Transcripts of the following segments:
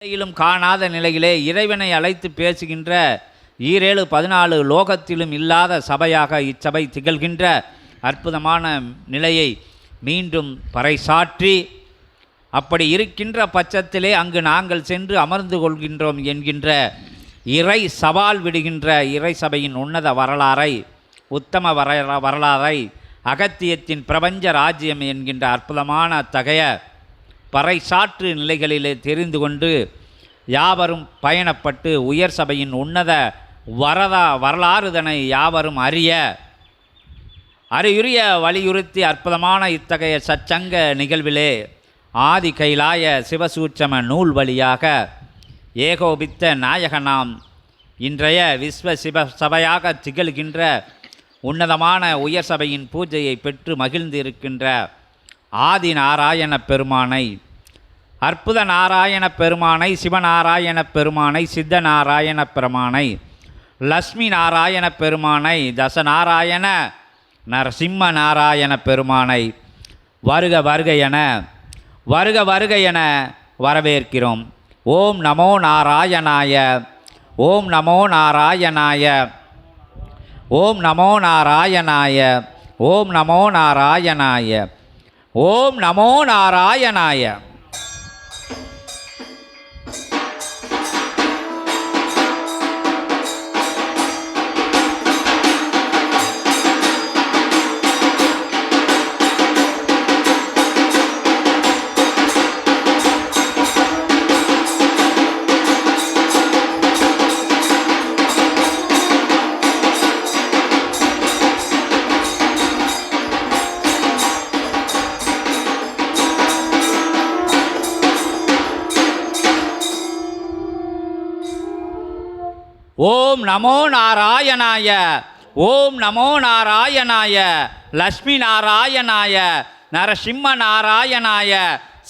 நிலையிலும் காணாத நிலையிலே இறைவனை அழைத்து பேசுகின்ற ஈரேழு பதினாலு லோகத்திலும் இல்லாத சபையாக இச்சபை திகழ்கின்ற அற்புதமான நிலையை மீண்டும் பறைசாற்றி அப்படி இருக்கின்ற பட்சத்திலே அங்கு நாங்கள் சென்று அமர்ந்து கொள்கின்றோம் என்கின்ற இறை சவால் விடுகின்ற இறை சபையின் உன்னத வரலாறை உத்தம வர வரலாறை அகத்தியத்தின் பிரபஞ்ச ராஜ்யம் என்கின்ற அற்புதமான தகைய பறைசாற்று நிலைகளிலே தெரிந்து கொண்டு யாவரும் பயணப்பட்டு உயர் சபையின் உன்னத வரதா வரலாறுதனை யாவரும் அறிய அறியுரிய வலியுறுத்தி அற்புதமான இத்தகைய சச்சங்க நிகழ்விலே ஆதி கைலாய சிவசூட்சம நூல் வழியாக ஏகோபித்த நாயகனாம் இன்றைய விஸ்வ சிவ சபையாக திகழ்கின்ற உன்னதமான உயர் சபையின் பூஜையை பெற்று மகிழ்ந்திருக்கின்ற ஆதி நாராயண பெருமானை அற்புத நாராயண பெருமானை சிவநாராயண பெருமானை சித்த நாராயண பெருமானை லக்ஷ்மி நாராயண பெருமானை தசநாராயண நரசிம்ம நாராயண பெருமானை வருக வருக என வருக வருக என வரவேற்கிறோம். ஓம் நமோ நாராயணாய ஓம் நமோ நாராயணாய ஓம் நமோ நாராயணாய ஓம் நமோ நாராயணாய. ஓம் நமோ நாராயணாய. ஓம் நமோ நாராயணாய ஓம் நமோ நாராயணாய லக்ஷ்மி நாராயணாய நரசிம்ம நாராயணாய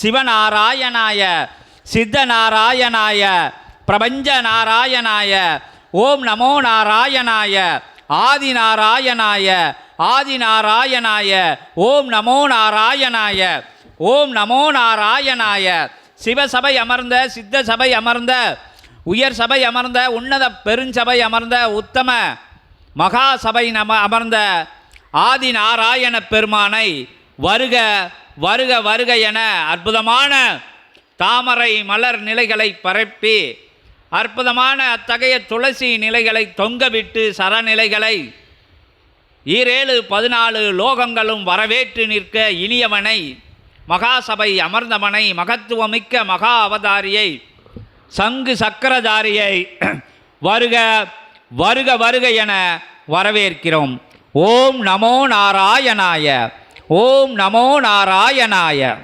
சிவநாராயணாய சித்த நாராயணாய பிரபஞ்ச நாராயணாய ஓம் நமோ நாராயணாய ஆதி நாராயணாய ஆதி நாராயணாய ஓம் நமோ நாராயணாய ஓம் நமோ நாராயணாய. சிவசபை அமர்ந்த சித்த சபை அமர்ந்த உயர் சபை அமர்ந்த உன்னத பெருஞ்சபை அமர்ந்த உத்தம மகா சபை நம அமர்ந்த ஆதி நாராயண பெருமானை வருக வருக வருக என அற்புதமான தாமரை மலர் நிலைகளை பரப்பி அற்புதமான அத்தகைய துளசி நிலைகளை தொங்கவிட்டு சரநிலைகளை ஈரேழு பதினாலு லோகங்களும் வரவேற்று நிற்க இனியவனை மகாசபை அமர்ந்தவனை மகத்துவமிக்க மகா அவதாரியை சங்கு சக்கரதாரியை வருக வருக வருக என வரவேற்கிறோம். ஓம் நமோ நாராயணாய ஓம் நமோ நாராயணாய.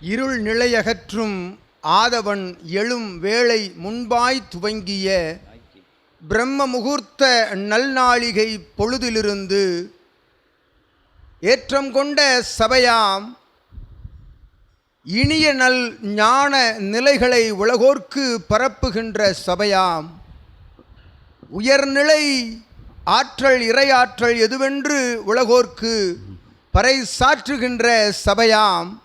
இருள் நிலையகற்றும் ஆதவன் எழும் வேளை முன்பாய் துவங்கிய பிரம்ம முகூர்த்த நல்நாளிகை பொழுதிலிருந்து ஏற்றம் கொண்ட சபையாம் இனிய நல் ஞான நிலைகளை உலகோர்க்கு பரப்புகின்ற சபையாம். உயர்நிலை ஆற்றல் இறையாற்றல் எதுவென்று உலகோர்க்கு பறைசாற்றுகின்ற சபையாம்.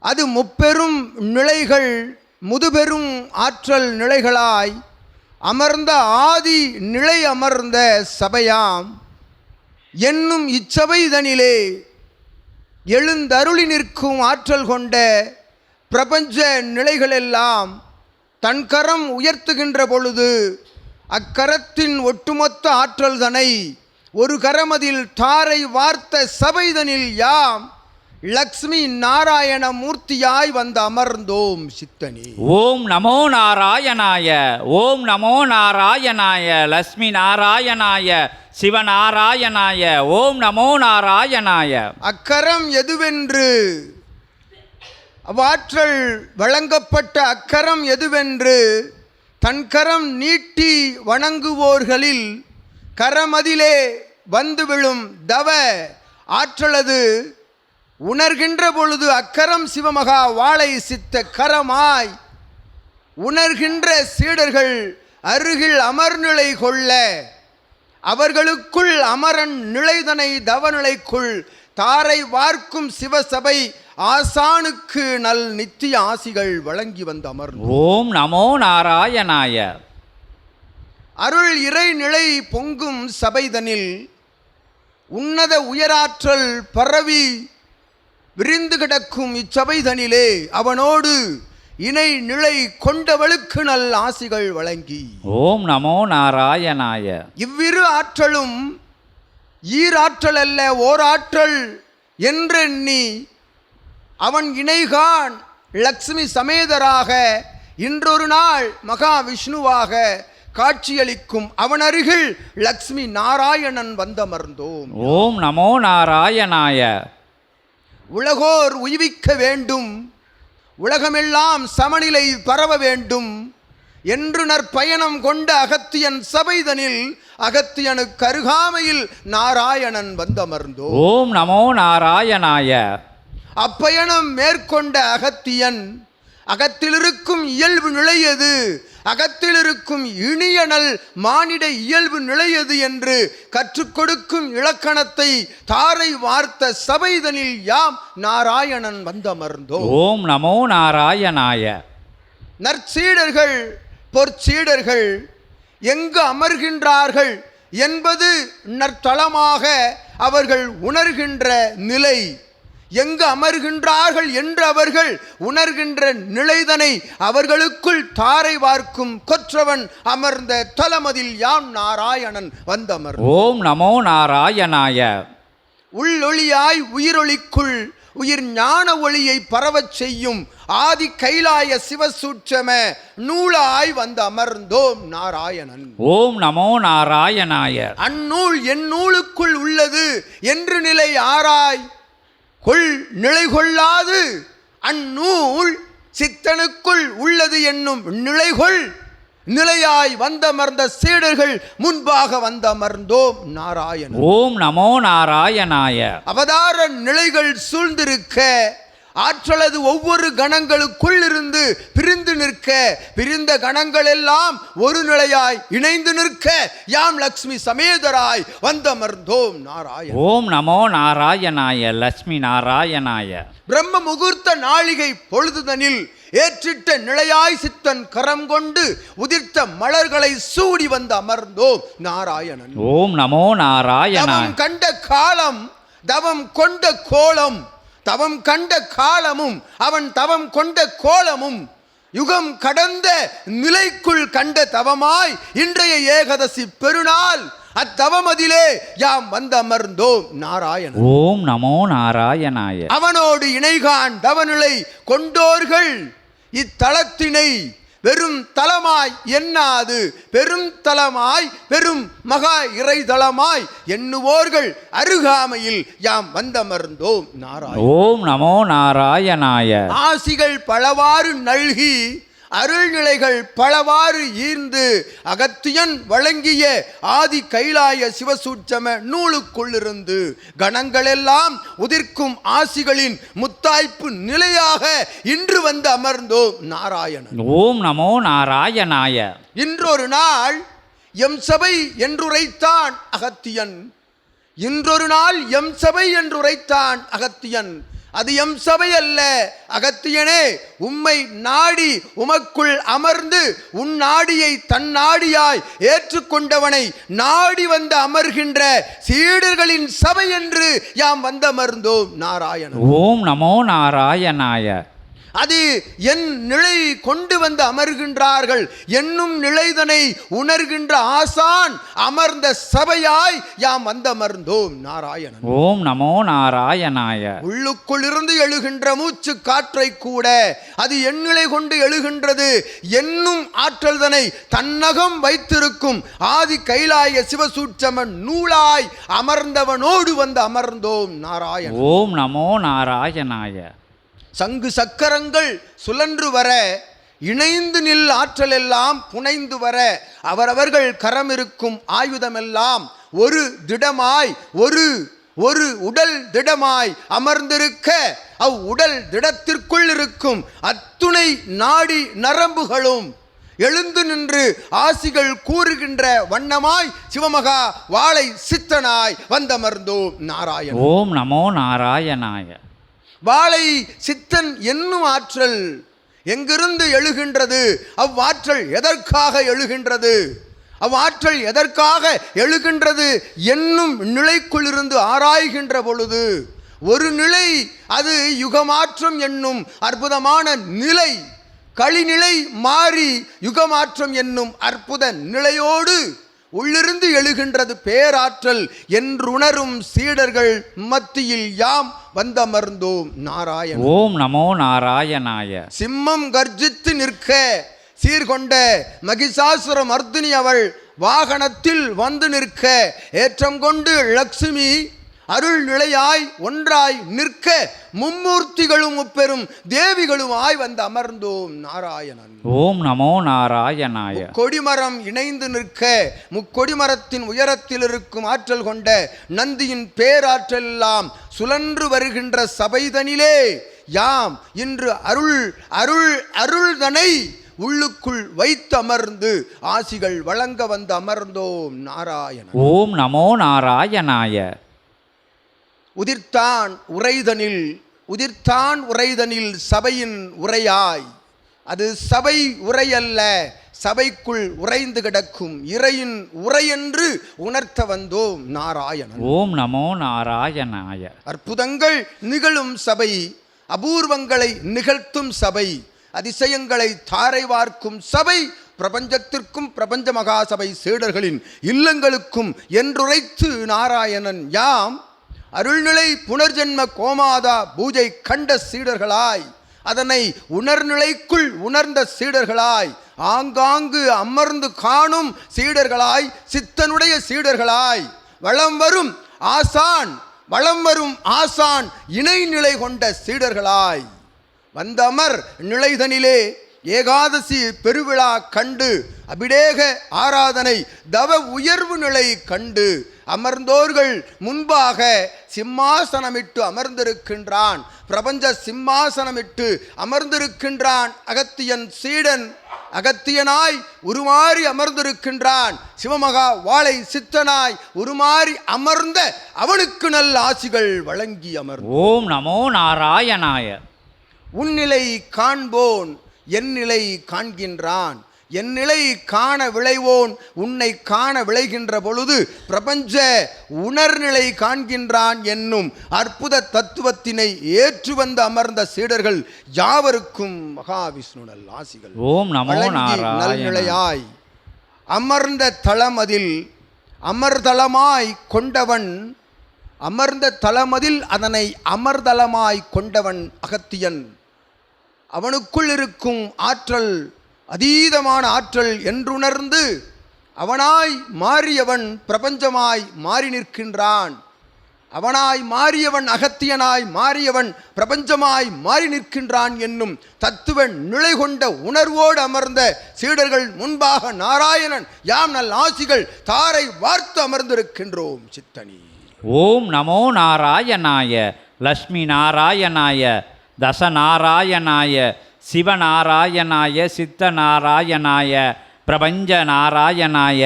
அது முப்பெரும் நிலைகள் முதுபெரும் ஆற்றல் நிலைகளாய் அமர்ந்த ஆதி நிலை அமர்ந்த சபையாம். என்னும் இச்சபைதனிலே எழுந்தருளி நிற்கும் ஆற்றல் கொண்ட பிரபஞ்ச நிலைகளெல்லாம் தன் கரம் உயர்த்துகின்ற பொழுது அக்கரத்தின் ஒட்டுமொத்த ஆற்றல்தனை ஒரு கரமதில் தாரை வார்த்த சபைதனில் யாம் லக்ஷ்மி நாராயண மூர்த்தியாய் வந்து அமர்ந்தோம் சித்தனி. ஓம் நமோ நாராயணாய ஓம் நமோ நாராயணாய லக்ஷ்மி நாராயணாய சிவநாராயணாய ஓம் நமோ நாராயணாய. அக்கரம் எதுவென்று? அவ்வாற்றல் வழங்கப்பட்ட அக்கரம் எதுவென்று? தன் கரம் நீட்டி வணங்குவோர்களில் கரமதிலே வந்து விழும் தவ ஆற்றலது உணர்கின்ற பொழுது அக்கரம் சிவமகா வாழை சித்த கரமாய். உணர்கின்ற சீடர்கள் அருகில் அமர்நிலை கொள்ள. அவர்களுக்குள் அமரன் நிலைதனை தவநிலைக்குள். தாரை வார்க்கும் சிவசபை ஆசானுக்கு நல் நித்திய ஆசிகள் வழங்கி வந்து அமர்ந்து ஓம் நமோ நாராயணாய. அருள் இறை நிலை பொங்கும் சபைதனில். உன்னத உயராற்றல் பரவி. விரிந்து கிடக்கும் இச்சபைதனிலே அவனோடு இணை நிலை கொண்டவளுக்கு நல் ஆசிகள் வழங்கி. ஓம் நமோ நாராயணாய. இவ்விரு ஆற்றலும் ஈராற்றல் அல்ல ஓராற்றல் என்றெண்ணி அவன் இணைகான் லக்ஷ்மி சமேதராக இன்றொரு நாள் மகாவிஷ்ணுவாக காட்சியளிக்கும் அவன் அருகில் லக்ஷ்மி நாராயணன் வந்தமர்ந்தோம். ஓம் நமோ நாராயணாய. உலகோர் உய்விக்க வேண்டும். உலகமெல்லாம் சமநிலை பரவ வேண்டும். என்று நற்பயணம் கொண்ட அகத்தியன் சபைதனில் அகத்தியனுக்கு அருகாமையில் நாராயணன் வந்தமர்ந்தோ ஓம் நமோ நாராயணாய. அப்பயணம் மேற்கொண்ட அகத்தியன் அகத்திலிருக்கும் இயல்பு நிலையது அகத்திலிருக்கும் இனியனல் மானிட இயல்பு நிலையது என்று கற்றுக் கொடுக்கும் இலக்கணத்தை தாரை வார்த்த சபைதனில் யாம் நாராயணன் வந்தமர்ந்தோ ஓம் நமோ நாராயணாய. நற்சீடர்கள் பொற்சீடர்கள் எங்கு அமர்கின்றார்கள் என்பது நற்தலமாக அவர்கள் உணர்கின்ற நிலை. எங்கு அமர்கின்றார்கள் என்று அவர்கள் உணர்கின்ற நிலைதனை அவர்களுக்குள் தாரை வார்க்கும் கொற்றவன் அமர்ந்த தலமதில் யாம் நாராயணன் வந்தமர். ஓம் நமோ நாராயணாய. உள்ளொளியாய் உயிரொளிக்குள் உயிர் ஞான ஒளியை பரவச் செய்யும் ஆதி கைலாய சிவசூட்சம நூலாய் வந்து அமர்ந்தோம் நாராயணன். ஓம் நமோ நாராயணாய. அந்நூல் என் நூலுக்குள் உள்ளது என்று நிலை ஆராய் கொள் நிலை கொள்ளாது அந்நூல் சித்தனுக்குள் உள்ளது என்னும் நிலைகொள். நிலையாய் வந்தமர்ந்த சீடர்கள் முன்பாக வந்தமர்ந்தோம் நாராயணன். ஓம் நமோ நாராயணாய. அவதார நிலைகள் சூழ்ந்திருக்க ஆற்றலது ஒவ்வொரு கணங்களுக்குள் இருந்து பிரிந்து நிற்க பிரிந்த கணங்கள் எல்லாம் ஒரு நிலையாய் இணைந்து நிற்க யாம் லக்ஷ்மி சமேதராய் வந்தமர்ந்தோம் நாராயண. ஓம் நமோ நாராயணாய லட்சுமி நாராயணாய. பிரம்ம முகூர்த்த நாளிகை பொழுதுதனில் ஏற்றிட்ட நிலையாய் சித்தன் கரம் கொண்டு உதிர்த்த மலர்களை சூடி வந்து அமர்ந்தோம் நாராயணன். ஓம் நமோ நாராயணாய. தவம் கண்ட காலம் தவம் கொண்ட கோலம் தவம் கண்ட காலமும் அவன் தவம் கொண்ட கோலமும் யுகம் கடந்த நிலைக்குள் கண்ட தவமாய் இன்றைய ஏகதசி பெருநாள் அத்தவமதிலே யாம் வந்து அமர்ந்தோம் நாராயணன். ஓம் நமோ நாராயணாய. அவனோடு இணைகான் தவநிலை கொண்டோர்கள் இத்தலத்தினை வெறும் தலமாய் எண்ணாது. பெரும் தலமாய் பெரும் மகா இறைதலமாய் எண்ணுவோர்கள் அருகாமையில் யாம் வந்தமர்ந்தோம். நாராயண ஓம் நமோ நாராயணாய. ஆசிகள் பலவாறு நல்கி அருள்நிலைகள் பலவாறு ஈர்ந்து அகத்தியன் வழங்கிய ஆதி கைலாய சிவசூட்சம நூலுக்குள்ளிருந்து கணங்களெல்லாம் உதிர்க்கும் ஆசிகளின் முத்தாய்ப்பு நிலையாக இன்று வந்து அமர்ந்தோம் நாராயணன். ஓம் நமோ நாராயணாய. இன்றொரு நாள் எம் சபை என்றுரைத்தான் அகத்தியன். இன்றொரு நாள் எம் சபை என்றுரைத்தான் அகத்தியன். அது எம் சபை அல்ல. அகத்தியனே உம்மை நாடி உமக்குள் அமர்ந்து உன் நாடியை தன் நாடியாய் ஏற்றுக்கொண்டவனை நாடி வந்து அமர்கின்ற சீடர்களின் சபை என்று யாம் வந்தமர்ந்தோம். நாராயணன். ஓம் நமோ நாராயணாய. அது என் நிலை கொண்டு வந்து அமர்கின்றார்கள். என்னும் நிலைதனை உணர்கின்ற ஆசான் அமர்ந்த சபையாய் யாம் வந்தமர்ந்தோம் நாராயணன். ஓம் நமோ நாராயணாய. உள்ளுக்குள்ளிருந்து எழுகின்ற மூச்சு காற்றை கூட அது எண்ணிலை கொண்டு எழுகின்றது. என்னும் ஆற்றல்தனை தன்னகம் வைத்திருக்கும் ஆதி கைலாய சிவசூட்சம நூலாய் அமர்ந்தவனோடு வந்து அமர்ந்தோம் நாராயணன். ஓம் நமோ நாராயணாய. சங்கு சக்கரங்கள் சுழன்று வர இணைந்து நில் ஆற்றலெல்லாம் புனைந்து வர அவரவர்கள் கரம் இருக்கும் ஆயுதமெல்லாம் ஒரு திடமாய் ஒரு ஒரு உடல் திடமாய் அமர்ந்திருக்க அவ் உடல் திடத்திற்குள் இருக்கும் அத்துணை நாடி நரம்புகளும் எழுந்து நின்று ஆசிகள் கூறுகின்ற வண்ணமாய் சிவமகா வாளை சித்தனாய் வந்தமர்ந்தோம் நாராயணன். ஓம் நமோ நாராயணாய. வாளை சித்தன் என்னும் ஆற்றல் எங்கிருந்து எழுகின்றது? அவ்வாற்றல் எதற்காக எழுகின்றது? அவ்வாற்றல் எதற்காக எழுகின்றது? என்னும் நிலைக்குள்ளிருந்து ஆராய்கின்ற பொழுது ஒரு நிலை அது யுகமாற்றம் என்னும் அற்புதமான நிலை களிநிலை மாறி யுகமாற்றம் என்னும் அற்புத நிலையோடு உள்ளிருந்து எழுகின்றது பேராற்றல் என்றுணரும் சீடர்கள் மத்தியில் யாம் வந்தமர்ந்தோம் நாராயண. ஓம் நமோ நாராயணாய. சிம்மம் கர்ஜித்து நிற்க சீர்கொண்ட மகிஷாசுர மர்தினி அவள் வாகனத்தில் வந்து நிற்க. ஏற்றம் கொண்டு லக்ஷ்மி அருள் நிலையாய் ஒன்றாய் நிற்க மும்மூர்த்திகளும் முப்பெரும் தேவிகளுமாய் வந்து அமர்ந்தோம் நாராயணன். ஓம் நமோ நாராயணாய. கொடிமரம் இணைந்து நிற்க முக்கொடிமரத்தின் உயரத்தில் இருக்கும் ஆற்றல் கொண்ட நந்தியின் பேராற்றல் எல்லாம் சுழன்று வருகின்ற சபைதனிலே யாம் இன்று அருள் அருள் அருள்தனை உள்ளுக்குள் வைத்து அமர்ந்து ஆசிகள் வழங்க வந்து அமர்ந்தோம் நாராயணன். ஓம் நமோ நாராயணாய. உதிர்த்தான் உரைதனில் உதிர்த்தான் உரைதனில் சபையின் உரையாய் அது சபை உரையல்ல சபைக்குள் உறைந்து கிடக்கும். இறையின் உரையென்று உணர்த்த வந்தோம் நாராயணன். ஓம் நமோ நாராயணாய. அற்புதங்கள் நிகழும் சபை அபூர்வங்களை நிகழ்த்தும் சபை அதிசயங்களை தாரை வார்க்கும் சபை பிரபஞ்சத்திற்கும் பிரபஞ்ச மகாசபை சீடர்களின் இல்லங்களுக்கும் என்றுரைத்து நாராயணன். யாம் அருள்நிலை புனர்ஜென்ம கோமாதா பூஜை கண்ட சீடர்களாய் அதனை உணர்நிலைக்குள் உணர்ந்த சீடர்களாய் ஆங்காங்கு அமர்ந்து காணும் சீடர்களாய் சித்தனுடைய சீடர்களாய் வளம் வரும் ஆசான் வளம் வரும் ஆசான் இணைநிலை கொண்ட சீடர்களாய். வந்தமர் நிலைதனிலே ஏகாதசி பெருவிழா கண்டு அபிடேக ஆராதனை தவ உயர்வு நிலை கண்டு அமர்ந்தோர்கள் முன்பாக சிம்மாசனமிட்டு அமர்ந்திருக்கின்றான். பிரபஞ்ச சிம்மாசனமிட்டு அமர்ந்திருக்கின்றான். அகத்தியன் சீடன் அகத்தியனாய் உருமாறி அமர்ந்திருக்கின்றான். சிவமகா வாளை சித்தனாய் உருமாறி அமர்ந்த அவனுக்கு நல்ல ஆசிகள் வழங்கி அமர்ந்த ஓம் நமோ நாராயணாய. உன்னிலை காண்போன் என் நிலை காண்கின்றான். என் நிலை காண விளைவோன் உன்னை காண விளைகின்ற பொழுது பிரபஞ்ச உணர்நிலை காண்கின்றான் என்னும் அற்புத தத்துவத்தினை ஏற்று வந்து அமர்ந்த சீடர்கள் யாவருக்கும் மகாவிஷ்ணு நல் ஆசிகள். ஓம் நல்நிலையாய் அமர்ந்த தளமதில் அமர்தலமாய் கொண்டவன் அமர்ந்த தளமதில் அதனை அமர்தலமாய் கொண்டவன் அகத்தியன். அவனுக்குள் இருக்கும் ஆற்றல் அதீதமான ஆற்றல் என்றுணர்ந்து அவனாய் மாறியவன் பிரபஞ்சமாய் மாறி நிற்கின்றான். அவனாய் மாறியவன் அகத்தியனாய் மாறியவன் பிரபஞ்சமாய் மாறி நிற்கின்றான் என்னும் தத்துவ நிலை கொண்ட உணர்வோடு அமர்ந்த சீடர்கள் முன்பாக நாராயணன் யாம் நல் ஆசிகள் தாரை வார்த்து அமர்ந்திருக்கின்றோம் சித்தனி. ஓம் நமோ நாராயணாய லக்ஷ்மி நாராயணாய தசநாராயணாய சிவநாராயணாய சித்தநாராயணாய பிரபஞ்ச நாராயணாய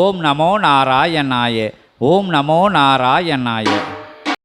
ஓம் நமோ நாராயணாய ஓம் நமோ நாராயணாய.